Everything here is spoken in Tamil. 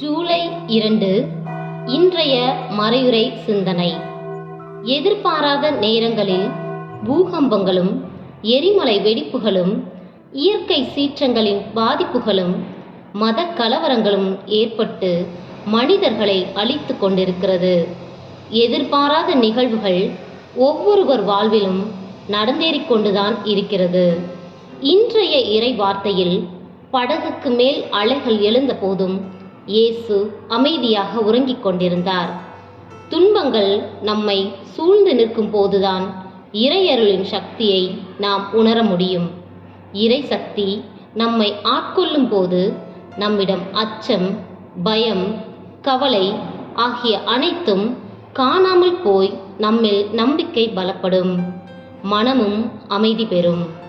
ஜூலை இரண்டு இன்றைய மறையுறை சிந்தனை. எதிர்பாராத நேரங்களில் பூகம்பங்களும் எரிமலை வெடிப்புகளும் இயற்கை சீற்றங்களின் பாதிப்புகளும் மத கலவரங்களும் ஏற்பட்டு மனிதர்களை அழித்து கொண்டிருக்கிறது. எதிர்பாராத நிகழ்வுகள் ஒவ்வொருவர் வாழ்விலும் நடந்தேறிக் கொண்டுதான் இருக்கிறது. இன்றைய இறை வார்த்தையில் படகுக்கு மேல் அலைகள் எழுந்த போதும் இயேசு அமைதியாக உறங்கிக் கொண்டிருந்தார். துன்பங்கள் நம்மை சூழ்ந்து நிற்கும் போதுதான் இறையருளின் சக்தியை நாம் உணர முடியும். இறை சக்தி நம்மை ஆட்கொள்ளும் போது நம்மிடம் அச்சம் பயம் கவலை ஆகிய அனைத்தும் காணாமல் போய் நம்மில் நம்பிக்கை பலப்படும். மனமும் அமைதி பெறும்.